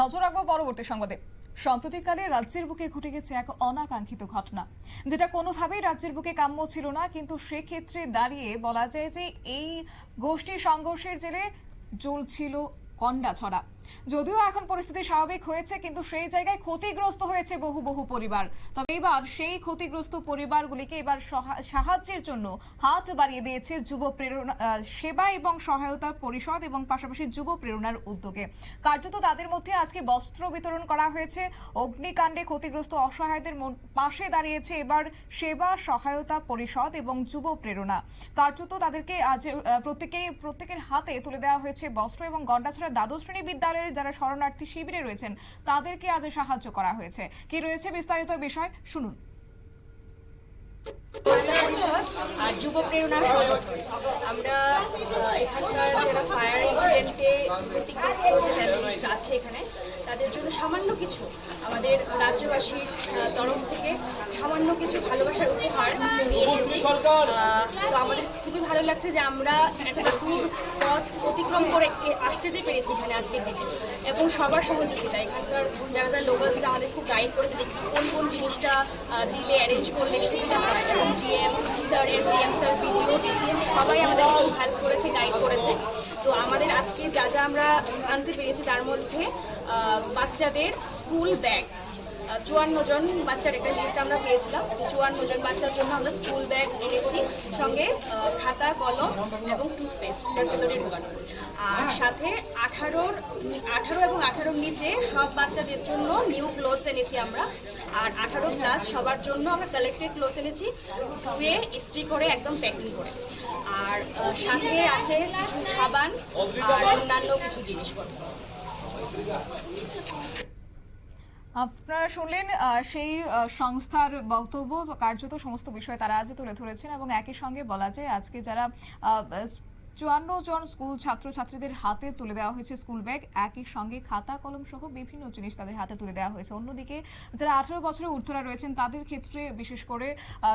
নজর রাখব পরবর্তী সংবাদে। সাম্প্রতিককালে রাজ্যের বুকে ঘটে গেছে এক অনাকাঙ্ক্ষিত ঘটনা, যেটা কোনোভাবেই রাজ্যের বুকে কাম্য ছিল না, কিন্তু সেক্ষেত্রে দাঁড়িয়ে বলা যায় যে এই গোষ্ঠী সংঘর্ষের জেরে জ্বলছিল কন্ডাছড়া। যদিও এখন পরিস্থিতি স্বাভাবিক হয়েছে কিন্তু সেই জায়গায় ক্ষতিগ্রস্ত হয়েছে বহু বহু পরিবার। তবে এবার সেই ক্ষতিগ্রস্ত পরিবারগুলিকে এবার সাহায্যের জন্য হাত বাড়িয়ে দিয়েছে যুব প্রেরণা সেবা এবং সহায়তা পরিষদ এবং পাশাপাশি যুব প্রেরণার উদ্যোগে। কার্যত তাদের মধ্যে আজকে বস্ত্র বিতরণ করা হয়েছে অগ্নিকাণ্ডে ক্ষতিগ্রস্ত অসহায়দের পাশে দাঁড়িয়েছে এবার সেবা সহায়তা পরিষদ এবং যুব প্রেরণা। কার্যত তাদেরকে আজ আহ, প্রত্যেকেই প্রত্যেকের হাতে তুলে দেওয়া হয়েছে বস্ত্র এবং গন্ডাছড়া দ্বাদশ শ্রেণি বিদ্যালয়ের যারা শরণার্থী শিবিরে রয়েছেন, তাদেরকে আজ সাহায্য করা হয়েছে। কি রয়েছে বিস্তারিত বিষয়? শুনুন। যুব আমরা এখানকার যারা ফায়ার ইনসিডেন্টে ক্ষতিগ্রস্ত যে আছে এখানে, তাদের জন্য সামান্য কিছু আমাদের রাজ্যবাসীর তরফ থেকে সামান্য কিছু ভালোবাসার উপহার নিয়ে এসেছি। তো আমাদের খুবই ভালো লাগছে যে আমরা একটা দূর পথ অতিক্রম করে আসতে যে পেরেছি এখানে আজকের দিনে। এবং সবার সহযোগিতা এখানকার যারা যারা লোকালসরা আমাদের খুব গাইড করেছে যে কোন কোন জিনিসটা দিলে অ্যারেঞ্জ করলে সুবিধা হয়। এবং GM sir SDM sir BDO DCM সবাই আমাদের খুব হেল্প করেছে গাইড করেছে। তো আমাদের আজকে যা যা আমরা আনতে পেরেছি তার মধ্যে বাচ্চাদের স্কুল ব্যাগ চুয়ান্ন জন বাচ্চার একটা লিস্ট আমরা পেয়েছিলাম। চুয়ান্ন জন বাচ্চার জন্য আমরা স্কুল ব্যাগ এনেছি। সঙ্গে খাতা, কলম এবং টুথপেস্ট ভেতরে আর সাথে আঠারোর, আঠারো এবং আঠারোর নিচে সব বাচ্চাদের জন্য নিউ ক্লোথস এনেছি আমরা। আর আঠারো প্লাস সবার জন্য আমরা কালেক্টেড ক্লোথস এনেছি, ধুয়ে, ইস্ত্রি করে, একদম প্যাকিং করে। আর সাথে আছে সাবান আর অন্যান্য কিছু জিনিসপত্র। আপনারা শুনলেন সেই সংস্থার বক্তব্য, কার্যত সমস্ত বিষয় তারা আজ তুলে ধরেছেন এবং একই সঙ্গে বলা যায় আজকে যারা চুয়ান্ন জন স্কুল ছাত্রছাত্রীদের হাতে তুলে দেওয়া হয়েছে স্কুল ব্যাগ। একই সঙ্গে খাতা, কলম সহ বিভিন্ন জিনিস তাদের হাতে তুলে দেওয়া হয়েছে। অন্যদিকে, যারা আঠারো বছরের ঊর্ধ্বরা রয়েছেন, তাদের ক্ষেত্রে বিশেষ করে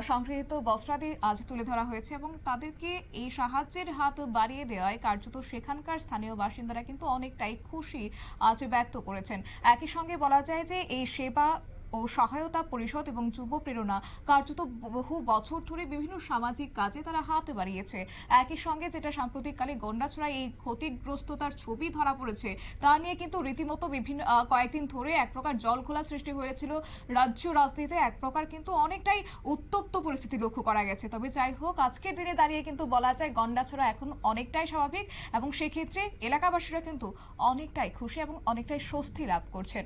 সংগৃহীত বস্ত্রাদি আজ তুলে ধরা হয়েছে এবং তাদেরকে এই সাহায্যের হাত বাড়িয়ে দেওয়ায় কার্যত সেখানকার স্থানীয় বাসিন্দারা কিন্তু অনেকটাই খুশি আজ ব্যক্ত করেছেন। একই সঙ্গে বলা যায় যে, এই সেবা ও সহায়তা পরিষদ এবং যুব প্রেরণা কার্যত বহু বছর ধরে বিভিন্ন সামাজিক কাজে তারা হাত বাড়িয়েছে। একই সঙ্গে যেটা সাম্প্রতিককালে গন্ডাছড়ায় এই ক্ষতিগ্রস্ততার ছবি ধরা পড়েছে, তা নিয়ে কিন্তু রীতিমতো বিভিন্ন কয়েকদিন ধরে এক প্রকার জল খোলা সৃষ্টি হয়েছিল। রাজ্য রাজনীতিতে এক প্রকার কিন্তু অনেকটাই উত্তপ্ত পরিস্থিতি লক্ষ্য করা গেছে। তবে যাই হোক, আজকের দিনে দাঁড়িয়ে কিন্তু বলা যায় গন্ডাছড়া এখন অনেকটাই স্বাভাবিক এবং সেক্ষেত্রে এলাকাবাসীরা কিন্তু অনেকটাই খুশি এবং অনেকটাই স্বস্তি লাভ করছেন।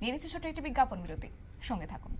নিয়ে নিচ্ছে ছোট একটি বিজ্ঞাপন বিরতি। সঙ্গে থাকুন